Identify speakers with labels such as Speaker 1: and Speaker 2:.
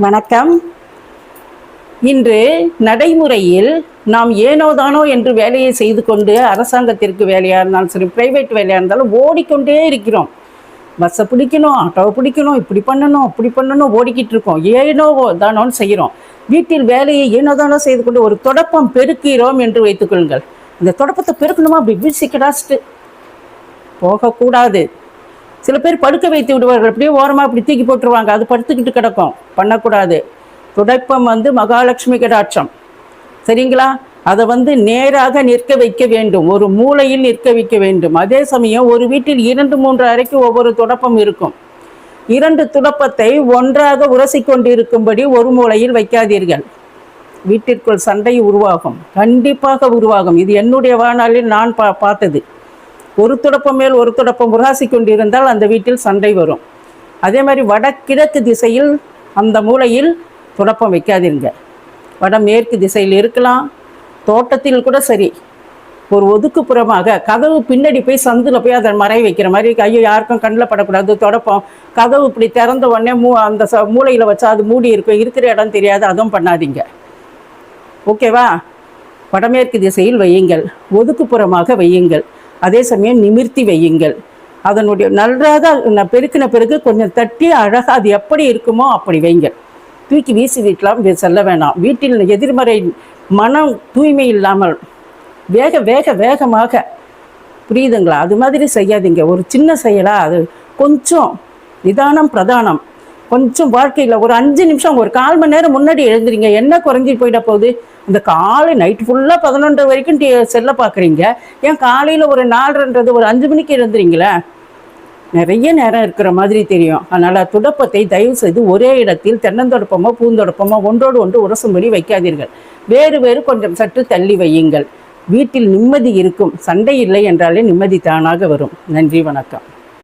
Speaker 1: வணக்கம். இன்று நடைமுறையில் நாம் ஏனோதானோ என்று வேலையை செய்து கொண்டு அரசாங்கத்திற்கு வேலையாக இருந்தாலும் சரி பிரைவேட் வேலையாக இருந்தாலும் ஓடிக்கொண்டே இருக்கிறோம். பஸ்ஸை பிடிக்கணும் ஆட்டோவை பிடிக்கணும் இப்படி பண்ணணும் அப்படி பண்ணணும் ஓடிக்கிட்டு இருக்கோம். ஏனோ தானோன்னு செய்கிறோம். வீட்டில் வேலையை ஏனோ தானோ செய்து கொண்டு ஒரு தொடப்பம் பெருக்கிறோம் என்று வைத்துக்கொள்ளுங்கள் இந்த தொடப்பத்தை பெருக்கணுமா? அப்படி வீசிக்கடாச்சிட்டு போகக்கூடாது. சில பேர் படுக்க வைத்து விடுவார்கள். அப்படியே ஓரமாக இப்படி தூக்கி போட்டுருவாங்க. அது படுத்துக்கிட்டு கிடக்கும். பண்ணக்கூடாது. துடைப்பம் வந்து மகாலட்சுமி கடாட்சம். சரிங்களா? அதை வந்து நேராக நிற்க வைக்க வேண்டும். ஒரு மூலையில் நிற்க வைக்க வேண்டும். அதே சமயம் ஒரு வீட்டில் இரண்டு மூன்று அறைக்கு ஒவ்வொரு துடப்பம் இருக்கும். இரண்டு துடப்பத்தை ஒன்றாக உரசி கொண்டிருக்கும்படி ஒரு மூலையில் வைக்காதீர்கள். வீட்டிற்குள் சண்டை உருவாகும். கண்டிப்பாக உருவாகும். இது என்னுடைய வாழ்நாளில் நான் பா பார்த்தது. ஒரு துடப்பம் மேல் ஒரு துடப்பம் உராசி கொண்டிருந்தால் அந்த வீட்டில் சண்டை வரும். அதே மாதிரி வடகிழக்கு திசையில் அந்த மூலையில் துடப்பம் வைக்காதீங்க. வடமேற்கு திசையில் இருக்கலாம். தோட்டத்தில் கூட சரி. ஒரு ஒதுக்குப்புறமாக கதவு பின்னாடி போய் சந்தில் போய் அதை மறை வைக்கிற மாதிரி ஐயோ யாருக்கும் கண்ணில் படக்கூடாது. தொடப்போம். கதவு இப்படி திறந்த உடனே மூ அந்த ச மூளையில் வச்சா அது மூடி இருக்கும். இருக்கிற இடம் தெரியாது. அதுவும் பண்ணாதீங்க. ஓகேவா? வடமேற்கு திசையில் வையுங்கள். ஒதுக்குப்புறமாக வையுங்கள். அதே சமயம் நிமிர்த்தி வையுங்கள். அதனுடைய நன்றாக பெருக்கின பிறகு கொஞ்சம் தட்டி அழகாக அது எப்படி இருக்குமோ அப்படி வைங்கள் தூக்கி வீசி வீட்டலாம் செல்ல வேணாம். வீட்டில் எதிர்மறை மனம் தூய்மை இல்லாமல் வேக வேக வேகமாக புரியுதுங்களா? அது மாதிரி செய்யாதீங்க. ஒரு சின்ன செயலாக அது கொஞ்சம் நிதானம் பிரதானம். கொஞ்சம் வாழ்க்கையில் ஒரு அஞ்சு நிமிஷம் ஒரு கால் மணி நேரம் முன்னாடி எழுந்துறீங்க என்ன குறைஞ்சி போயிட போகுது? இந்த காலை நைட் ஃபுல்லாக பதினொன்று வரைக்கும் டி செல்ல பார்க்குறீங்க ஏன் காலையில் ஒரு நாலரைன்றது ஒரு அஞ்சு மணிக்கு எழுந்துறீங்களே நிறைய நேரம் இருக்கிற மாதிரி தெரியும். அதனால் துடப்பத்தை தயவு செய்து ஒரே இடத்தில் தென்னந்தொடப்பமோ பூந்தொடப்பமோ ஒன்றோடு ஒன்று உரசும்படி வைக்காதீர்கள். வேறு வேறு கொஞ்சம் சற்று தள்ளி வையுங்கள். வீட்டில் நிம்மதி இருக்கும். சண்டை இல்லை என்றாலே நிம்மதி தானாக வரும். நன்றி வணக்கம்.